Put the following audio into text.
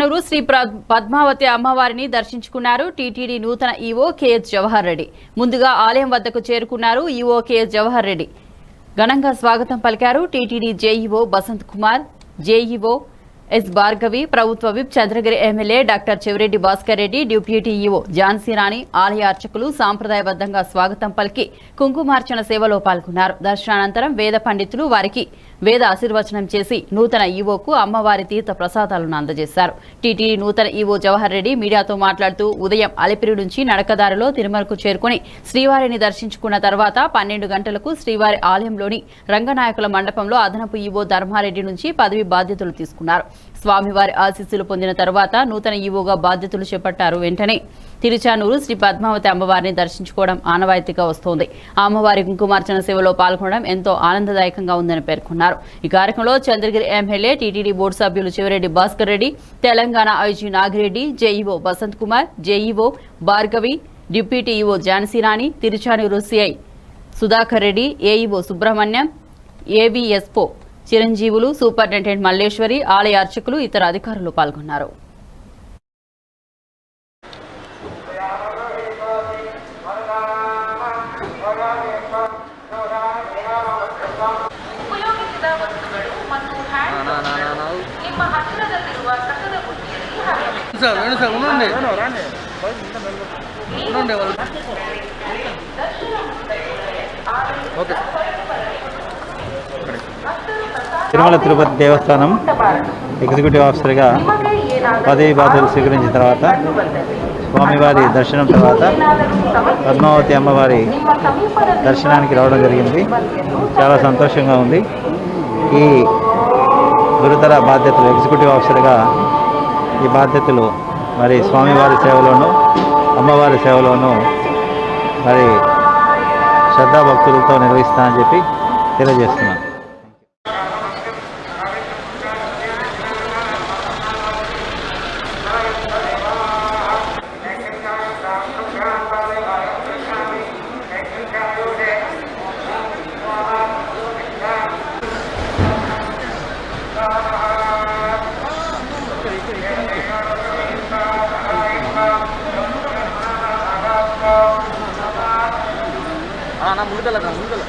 నూరు శ్రీ పద్మావతి అమ్మవారిని దర్శించుకున్నారు. టీటీడీ నూతన ఈవో కేఎస్ జవహర్ రెడ్డి. ముందుగా ఆలయం వద్దకు చేరుకున్నారు ఈవో కేఎస్ జవహర్ రెడ్డి. ఘనంగా స్వాగతం పలికారు TTD JEO Basant Kumar. JEO S Bhargavi ప్రభుత్వ whip Chandragiri MLA doctor Chevireddy Bhaskar Reddy deputy EO Jhansi Rani ఆలయ అర్చకులు సాంప్రదాయబద్దంగా స్వాగతం పలికి కుంకుమార్చన సేవలో పాల్గొన్నారు. దర్శనానంతరం వేద పండితులు వారికి వేద ఆశీర్వచనం చేసి నూతన ఈవోకు అమ్మవారి తీర్థ ప్రసాదాలను అందజేశారు. టీటీడీ నూతన ఈవో జవహర్ రెడ్డి మీడియాతో మాట్లాడుతూ ఉదయం అలిపిరి నుంచి నడకదారిలో తిరుమలకు చేరుకుని శ్రీవారిని దర్శించుకున్న తర్వాత పన్నెండు గంటలకు శ్రీవారి ఆలయంలోని రంగనాయకుల మండపంలో అదనపు ఈవో ధర్మారెడ్డి నుంచి పదవి బాధ్యతలు తీసుకున్నారు. స్వామివారి ఆశీస్సులు పొందిన తర్వాత నూతన ఈవోగా బాధ్యతలు చేపట్టారు వెంటనే. తిరుచానూరు శ్రీ పద్మావతి అమ్మవారిని దర్శించుకోవడం ఆనవాయితీగా వస్తోంది. అమ్మవారి కుంకుమార్చన సేవలో పాల్గొనడం ఎంతో ఆనందదాయకంగా ఉందని పేర్కొన్నారు. ఈ కార్యక్రమంలో చంద్రగిరి ఎమ్మెల్యే టీటీడీ బోర్డు సభ్యులు Chevireddy Bhaskar Reddy Telangana IG Nagireddy JEO Basanth Kumar JEO Bhargavi deputy EO Jhansirani Tiruchanur CI Sudhakar Reddy AEO Subrahmanyam AVSO Chiranjeevulu superintendent Malleswari ఆలయ అర్చకులు ఇతర అధికారులు పాల్గొన్నారు ఉండండి ఉండండి వాళ్ళు తిరుమల తిరుపతి దేవస్థానం ఎగ్జిక్యూటివ్ ఆఫీసర్గా పదవి బాధ్యతలు స్వీకరించిన తర్వాత స్వామివారి దర్శనం తర్వాత పద్మావతి అమ్మవారి దర్శనానికి రావడం జరిగింది. చాలా సంతోషంగా ఉంది. ఈ గురుతర బాధ్యతలు ఎగ్జిక్యూటివ్ ఆఫీసర్గా ఈ బాధ్యతలు మరి స్వామివారి సేవలోను అమ్మవారి సేవలోను మరి శ్రద్ధాభక్తులతో నిర్వహిస్తానని చెప్పి తెలియజేస్తున్నాను. ஆ நான் முழுதலை நான் முழுதலை